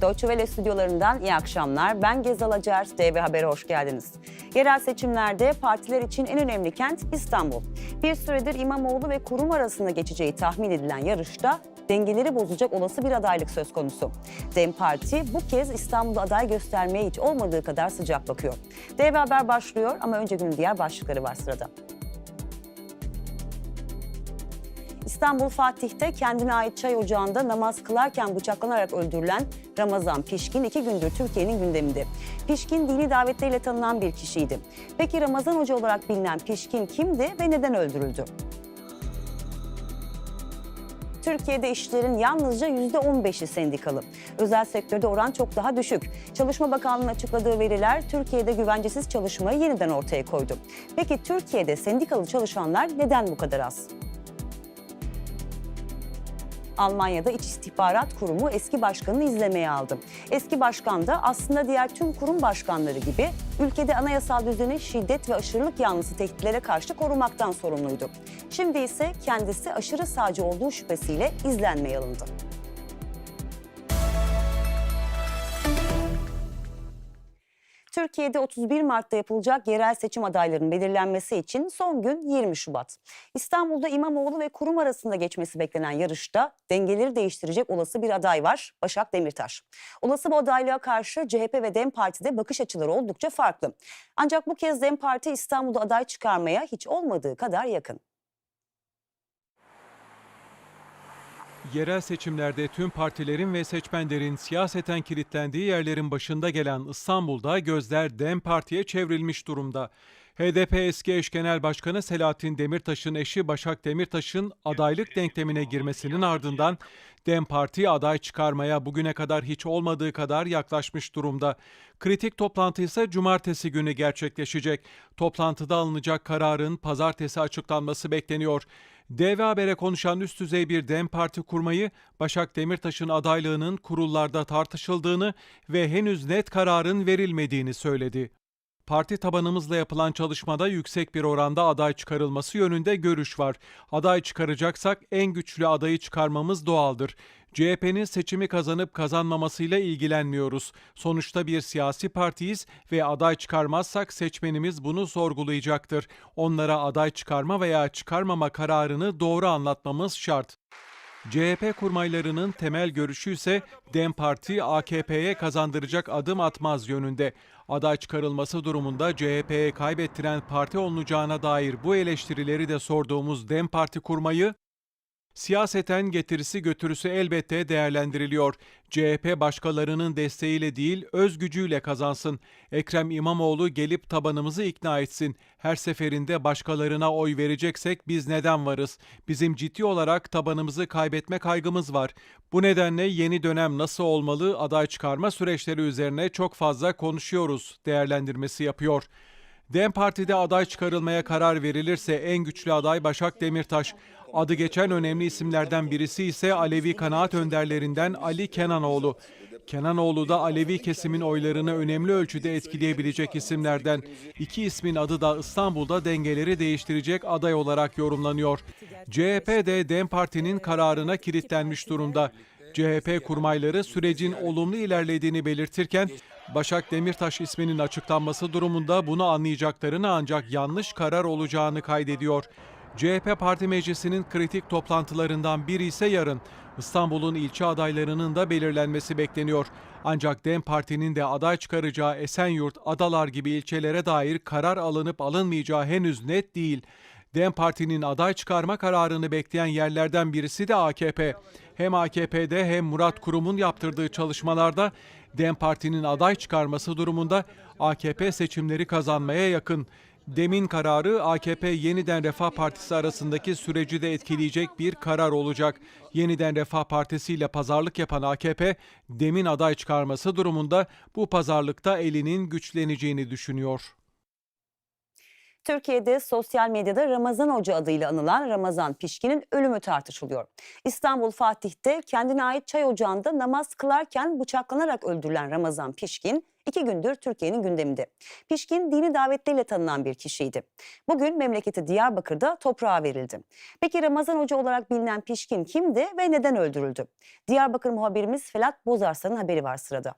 Deutsche stüdyolarından iyi akşamlar. Ben Gezal Acar, DV Haber'e hoş geldiniz. Yerel seçimlerde partiler için en önemli kent İstanbul. Bir süredir İmamoğlu ve kurum arasında geçeceği tahmin edilen yarışta dengeleri bozacak olası bir adaylık söz konusu. DEM Parti bu kez İstanbul'da aday göstermeye hiç olmadığı kadar sıcak bakıyor. DV Haber başlıyor ama önce günün diğer başlıkları var sırada. İstanbul Fatih'te kendine ait çay ocağında namaz kılarken bıçaklanarak öldürülen Ramazan Pişkin iki gündür Türkiye'nin gündeminde. Pişkin dini davetleriyle tanınan bir kişiydi. Peki Ramazan Hoca olarak bilinen Pişkin kimdi ve neden öldürüldü? Türkiye'de işçilerin yalnızca yüzde 15'i sendikalı. Özel sektörde oran çok daha düşük. Çalışma Bakanlığı'nın açıkladığı veriler Türkiye'de güvencesiz çalışmayı yeniden ortaya koydu. Peki Türkiye'de sendikalı çalışanlar neden bu kadar az? Almanya'da İç İstihbarat Kurumu eski başkanını izlemeye aldı. Eski başkan da aslında diğer tüm kurum başkanları gibi ülkede anayasal düzeni şiddet ve aşırılık yanlısı tehditlere karşı korumaktan sorumluydu. Şimdi ise kendisi aşırı sağcı olduğu şüphesiyle izlenmeye alındı. Türkiye'de 31 Mart'ta yapılacak yerel seçim adaylarının belirlenmesi için son gün 20 Şubat. İstanbul'da İmamoğlu ve kurum arasında geçmesi beklenen yarışta dengeleri değiştirecek olası bir aday var, Başak Demirtaş. Olası bu adaylığa karşı CHP ve DEM Parti'de bakış açıları oldukça farklı. Ancak bu kez DEM Parti İstanbul'da aday çıkarmaya hiç olmadığı kadar yakın. Yerel seçimlerde tüm partilerin ve seçmenlerin siyaseten kilitlendiği yerlerin başında gelen İstanbul'da gözler DEM Parti'ye çevrilmiş durumda. HDP eski eş genel başkanı Selahattin Demirtaş'ın eşi Başak Demirtaş'ın adaylık denklemine girmesinin ardından DEM Parti aday çıkarmaya bugüne kadar hiç olmadığı kadar yaklaşmış durumda. Kritik toplantı ise cumartesi günü gerçekleşecek. Toplantıda alınacak kararın pazartesi açıklanması bekleniyor. DV Haber'e konuşan üst düzey bir DEM Parti kurmayı, Başak Demirtaş'ın adaylığının kurullarda tartışıldığını ve henüz net kararın verilmediğini söyledi. Parti tabanımızla yapılan çalışmada yüksek bir oranda aday çıkarılması yönünde görüş var. Aday çıkaracaksak en güçlü adayı çıkarmamız doğaldır. CHP'nin seçimi kazanıp kazanmamasıyla ilgilenmiyoruz. Sonuçta bir siyasi partiyiz ve aday çıkarmazsak seçmenimiz bunu sorgulayacaktır. Onlara aday çıkarma veya çıkarmama kararını doğru anlatmamız şart. CHP kurmaylarının temel görüşü ise DEM Parti AKP'ye kazandıracak adım atmaz yönünde. Aday çıkarılması durumunda CHP'ye kaybettiren parti olunacağına dair bu eleştirileri de sorduğumuz DEM Parti kurmayı Siyaseten getirisi götürüsü elbette değerlendiriliyor. CHP başkalarının desteğiyle değil, öz gücüyle kazansın. Ekrem İmamoğlu gelip tabanımızı ikna etsin. Her seferinde başkalarına oy vereceksek biz neden varız? Bizim ciddi olarak tabanımızı kaybetme kaygımız var. Bu nedenle yeni dönem nasıl olmalı aday çıkarma süreçleri üzerine çok fazla konuşuyoruz değerlendirmesi yapıyor. DEM Parti'de aday çıkarılmaya karar verilirse en güçlü aday Başak Demirtaş. Adı geçen önemli isimlerden birisi ise Alevi kanaat önderlerinden Ali Kenanoğlu. Kenanoğlu da Alevi kesimin oylarını önemli ölçüde etkileyebilecek isimlerden. İki ismin adı da İstanbul'da dengeleri değiştirecek aday olarak yorumlanıyor. CHP de DEM Parti'nin kararına kilitlenmiş durumda. CHP kurmayları sürecin olumlu ilerlediğini belirtirken Başak Demirtaş isminin açıklanması durumunda bunu anlayacaklarını ancak yanlış karar olacağını kaydediyor. CHP Parti Meclisi'nin kritik toplantılarından biri ise yarın. İstanbul'un ilçe adaylarının da belirlenmesi bekleniyor. Ancak DEM Parti'nin de aday çıkaracağı Esenyurt, Adalar gibi ilçelere dair karar alınıp alınmayacağı henüz net değil. DEM Parti'nin aday çıkarma kararını bekleyen yerlerden birisi de AKP. Hem AKP'de hem Murat Kurum'un yaptırdığı çalışmalarda DEM Parti'nin aday çıkarması durumunda AKP seçimleri kazanmaya yakın. Demin kararı AKP Yeniden Refah Partisi arasındaki süreci de etkileyecek bir karar olacak. Yeniden Refah Partisi ile pazarlık yapan AKP, Demin aday çıkarması durumunda bu pazarlıkta elinin güçleneceğini düşünüyor. Türkiye'de sosyal medyada Ramazan Hoca adıyla anılan Ramazan Pişkin'in ölümü tartışılıyor. İstanbul Fatih'te kendine ait çay ocağında namaz kılarken bıçaklanarak öldürülen Ramazan Pişkin iki gündür Türkiye'nin gündeminde. Pişkin dini davetleriyle tanınan bir kişiydi. Bugün memleketi Diyarbakır'da toprağa verildi. Peki Ramazan Hoca olarak bilinen Pişkin kimdi ve neden öldürüldü? Diyarbakır muhabirimiz Felat Bozarslan'ın haberi var sırada.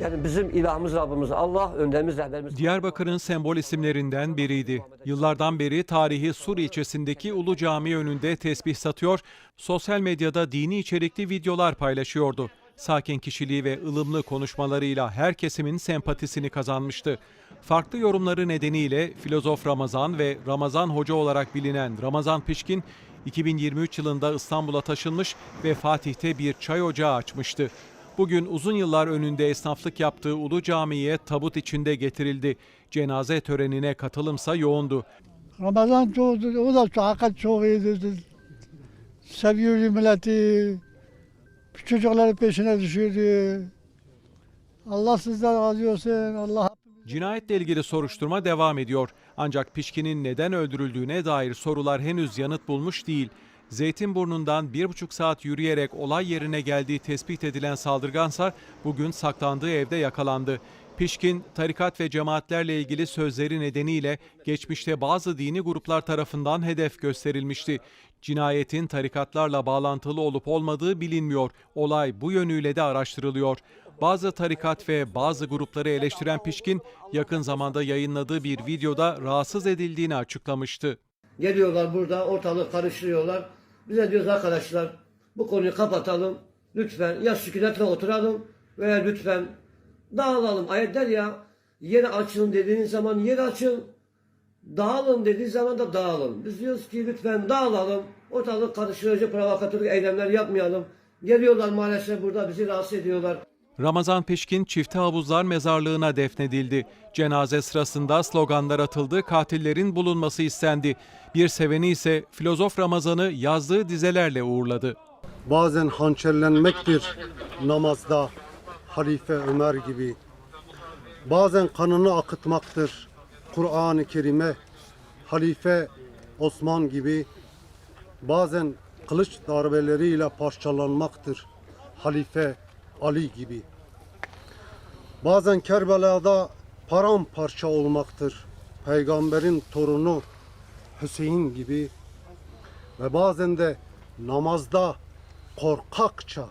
Yani bizim ilahımız Rabbimiz Allah, önderimiz rehberimiz. Diyarbakır'ın sembol isimlerinden biriydi. Yıllardan beri tarihi Sur ilçesindeki Ulu Cami önünde tesbih satıyor, sosyal medyada dini içerikli videolar paylaşıyordu. Sakin kişiliği ve ılımlı konuşmalarıyla her kesimin sempatisini kazanmıştı. Farklı yorumları nedeniyle filozof Ramazan ve Ramazan Hoca olarak bilinen Ramazan Pişkin, 2023 yılında İstanbul'a taşınmış ve Fatih'te bir çay ocağı açmıştı. Bugün uzun yıllar önünde esnaflık yaptığı Ulu Cami'ye tabut içinde getirildi. Cenaze törenine katılımsa yoğundu. Ramazan çok, o da çok, hakikaten çok iyiydi. Seviyordu milleti. Çocukların peşine düşürdü. Allah sizden razı olsun. Allah Cinayetle ilgili soruşturma devam ediyor. Ancak Pişkin'in neden öldürüldüğüne dair sorular henüz yanıt bulmuş değil. Zeytinburnu'ndan bir buçuk saat yürüyerek olay yerine geldiği tespit edilen saldırgansa bugün saklandığı evde yakalandı. Pişkin, tarikat ve cemaatlerle ilgili sözleri nedeniyle geçmişte bazı dini gruplar tarafından hedef gösterilmişti. Cinayetin tarikatlarla bağlantılı olup olmadığı bilinmiyor. Olay bu yönüyle de araştırılıyor. Bazı tarikat ve bazı grupları eleştiren Pişkin, yakın zamanda yayınladığı bir videoda rahatsız edildiğini açıklamıştı. Geliyorlar burada ortalık karıştırıyorlar. Bize diyoruz arkadaşlar bu konuyu kapatalım. Lütfen ya sükunetle oturalım veya lütfen dağılalım. Ayet der ya yeri açın dediğiniz zaman yeri açın. Dağılın dediği zaman da dağılın. Biz diyoruz ki lütfen dağılalım. Ortalık karıştırıcı provokatörlük eylemler yapmayalım. Geliyorlar maalesef burada bizi rahatsız ediyorlar. Ramazan Peşkin Çifte Havuzlar Mezarlığı'na defnedildi. Cenaze sırasında sloganlar atıldı, katillerin bulunması istendi. Bir seveni ise filozof Ramazan'ı yazdığı dizelerle uğurladı. bazen hançerlenmektir namazda Halife Ömer gibi. Bazen kanını akıtmaktır Kur'an-ı Kerim'e Halife Osman gibi. Bazen kılıç darbeleriyle parçalanmaktır Halife Ali gibi. Bazen Kerbela'da paramparça olmaktır Peygamberin torunu Hüseyin gibi ve bazen de namazda korkakça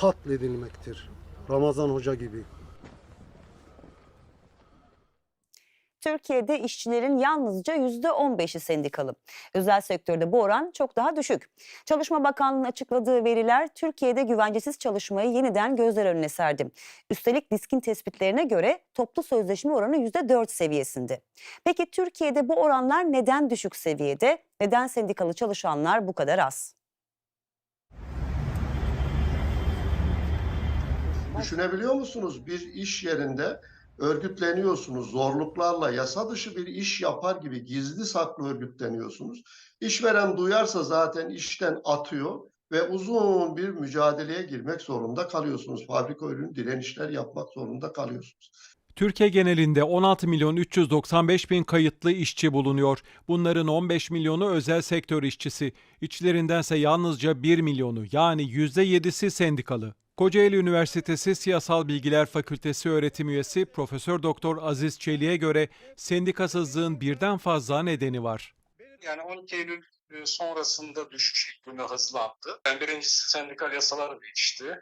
katledilmektir. Ramazan Hoca gibi. Türkiye'de işçilerin yalnızca %15'i sendikalı. Özel sektörde bu oran çok daha düşük. Çalışma Bakanlığı'nın açıkladığı veriler Türkiye'de güvencesiz çalışmayı yeniden gözler önüne serdi. Üstelik diskin tespitlerine göre toplu sözleşme oranı %4 seviyesinde. Peki Türkiye'de bu oranlar neden düşük seviyede? Neden sendikalı çalışanlar bu kadar az? Düşünebiliyor musunuz? Bir iş yerinde örgütleniyorsunuz. Zorluklarla yasa dışı bir iş yapar gibi gizli saklı örgütleniyorsunuz. İşveren duyarsa zaten işten atıyor ve uzun bir mücadeleye girmek zorunda kalıyorsunuz. Fabrika önünde direnişler yapmak zorunda kalıyorsunuz. Türkiye genelinde 16 milyon 395 bin kayıtlı işçi bulunuyor. Bunların 15 milyonu özel sektör işçisi. İçlerindense yalnızca 1 milyonu yani %7'si sendikalı. Kocaeli Üniversitesi Siyasal Bilgiler Fakültesi öğretim üyesi Profesör Doktor Aziz Çelik'e göre sendikasızlığın birden fazla nedeni var. Yani 12 Eylül e, sonrasında düşüş şeklinde hızlandı. Yani birincisi sendikal yasalar değişti.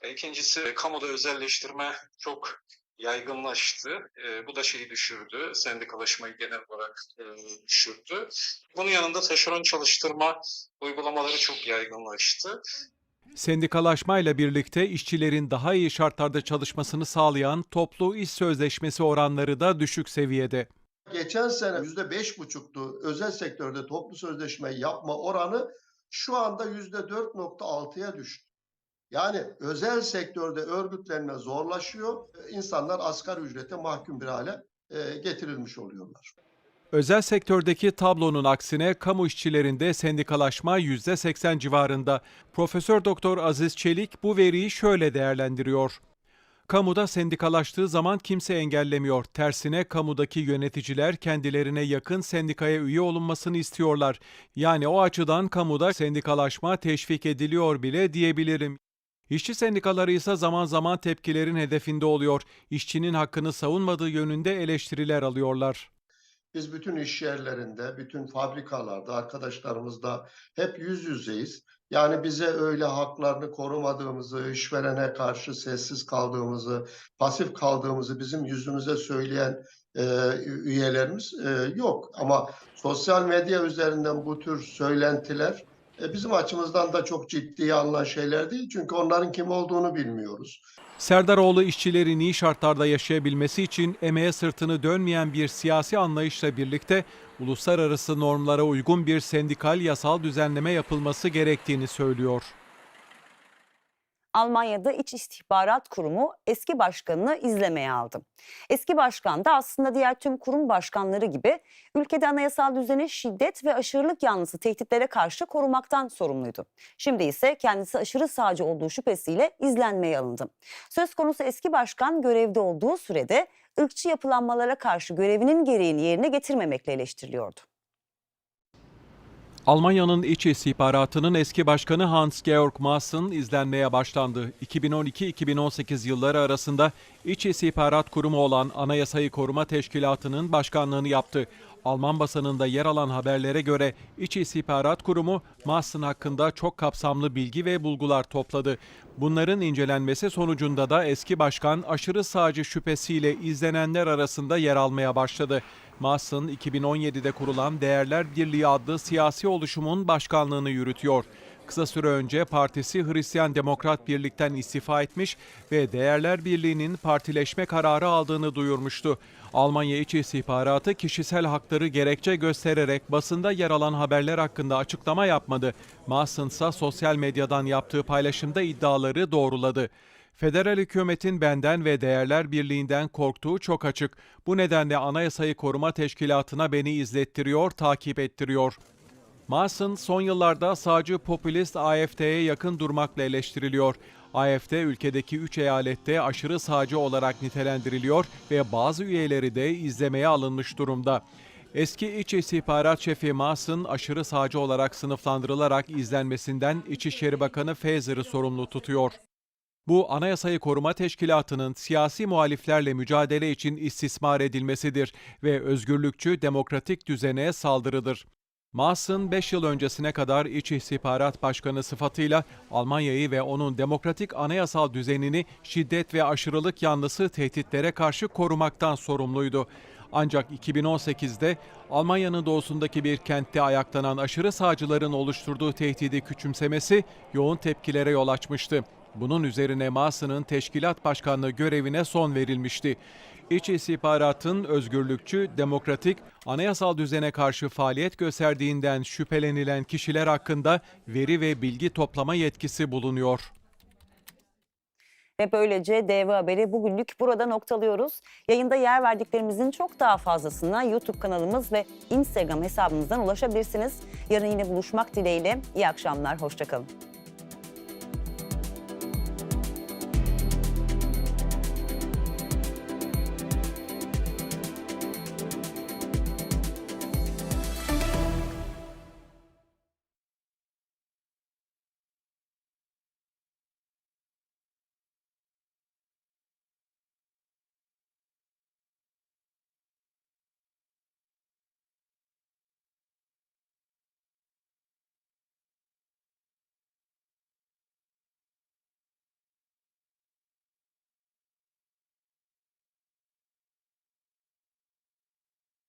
E, İkincisi kamuda özelleştirme çok yaygınlaştı. E, bu da şeyi düşürdü. Sendikalaşmayı genel olarak e, düşürdü. Bunun yanında taşeron çalıştırma uygulamaları çok yaygınlaştı. Sendikalaşmayla birlikte işçilerin daha iyi şartlarda çalışmasını sağlayan toplu iş sözleşmesi oranları da düşük seviyede. Geçen sene yüzde beş buçuktu özel sektörde toplu sözleşme yapma oranı şu anda yüzde dört nokta altıya düştü. Yani özel sektörde örgütlenme zorlaşıyor. İnsanlar asgari ücrete mahkum bir hale e, getirilmiş oluyorlar. Özel sektördeki tablonun aksine kamu işçilerinde sendikalaşma %80 civarında. Profesör Doktor Aziz Çelik bu veriyi şöyle değerlendiriyor. Kamuda sendikalaştığı zaman kimse engellemiyor. Tersine kamudaki yöneticiler kendilerine yakın sendikaya üye olunmasını istiyorlar. Yani o açıdan kamuda sendikalaşma teşvik ediliyor bile diyebilirim. İşçi sendikaları ise zaman zaman tepkilerin hedefinde oluyor. İşçinin hakkını savunmadığı yönünde eleştiriler alıyorlar. Biz bütün iş yerlerinde, bütün fabrikalarda, arkadaşlarımızla hep yüz yüzeyiz. Yani bize öyle haklarını korumadığımızı, işverene karşı sessiz kaldığımızı, pasif kaldığımızı bizim yüzümüze söyleyen e, üyelerimiz e, yok. Ama sosyal medya üzerinden bu tür söylentiler e, bizim açımızdan da çok ciddiye alınan şeyler değil. Çünkü onların kim olduğunu bilmiyoruz. Serdaroğlu işçilerin iyi şartlarda yaşayabilmesi için emeğe sırtını dönmeyen bir siyasi anlayışla birlikte uluslararası normlara uygun bir sendikal yasal düzenleme yapılması gerektiğini söylüyor. Almanya'da İç İstihbarat Kurumu eski başkanını izlemeye aldı. Eski başkan da aslında diğer tüm kurum başkanları gibi ülkede anayasal düzeni şiddet ve aşırılık yanlısı tehditlere karşı korumaktan sorumluydu. Şimdi ise kendisi aşırı sağcı olduğu şüphesiyle izlenmeye alındı. Söz konusu eski başkan görevde olduğu sürede ırkçı yapılanmalara karşı görevinin gereğini yerine getirmemekle eleştiriliyordu. Almanya'nın iç istihbaratının eski başkanı Hans-Georg Maaßen izlenmeye başlandı. 2012-2018 yılları arasında İç İstihbarat Kurumu olan Anayasayı Koruma Teşkilatı'nın başkanlığını yaptı. Alman basınında yer alan haberlere göre İç İstihbarat Kurumu Maaßen hakkında çok kapsamlı bilgi ve bulgular topladı. Bunların incelenmesi sonucunda da eski başkan aşırı sağcı şüphesiyle izlenenler arasında yer almaya başladı. Maaßen 2017'de kurulan Değerler Birliği adlı siyasi oluşumun başkanlığını yürütüyor. Kısa süre önce partisi Hristiyan Demokrat Birlik'ten istifa etmiş ve Değerler Birliği'nin partileşme kararı aldığını duyurmuştu. Almanya İç İstihbaratı kişisel hakları gerekçe göstererek basında yer alan haberler hakkında açıklama yapmadı. Maaßen ise sosyal medyadan yaptığı paylaşımda iddiaları doğruladı. Federal hükümetin benden ve Değerler Birliği'nden korktuğu çok açık. Bu nedenle Anayasayı Koruma Teşkilatı'na beni izlettiriyor, takip ettiriyor. Maaßen son yıllarda sağcı popülist AFD'ye yakın durmakla eleştiriliyor. AFD ülkedeki 3 eyalette aşırı sağcı olarak nitelendiriliyor ve bazı üyeleri de izlemeye alınmış durumda. Eski İç İstihbarat Şefi Maaßen aşırı sağcı olarak sınıflandırılarak izlenmesinden İçişleri Bakanı Fazer'ı sorumlu tutuyor. Bu Anayasayı Koruma Teşkilatı'nın siyasi muhaliflerle mücadele için istismar edilmesidir ve özgürlükçü demokratik düzene saldırıdır. Maaßen 5 yıl öncesine kadar İç İstihbarat Başkanı sıfatıyla Almanya'yı ve onun demokratik anayasal düzenini şiddet ve aşırılık yanlısı tehditlere karşı korumaktan sorumluydu. Ancak 2018'de Almanya'nın doğusundaki bir kentte ayaklanan aşırı sağcıların oluşturduğu tehdidi küçümsemesi yoğun tepkilere yol açmıştı. Bunun üzerine Maaß'ın teşkilat başkanlığı görevine son verilmişti. İç istihbaratın özgürlükçü, demokratik, anayasal düzene karşı faaliyet gösterdiğinden şüphelenilen kişiler hakkında veri ve bilgi toplama yetkisi bulunuyor. Ve böylece DV Haber'i bugünlük burada noktalıyoruz. Yayında yer verdiklerimizin çok daha fazlasına YouTube kanalımız ve Instagram hesabımızdan ulaşabilirsiniz. Yarın yine buluşmak dileğiyle. İyi akşamlar, hoşçakalın.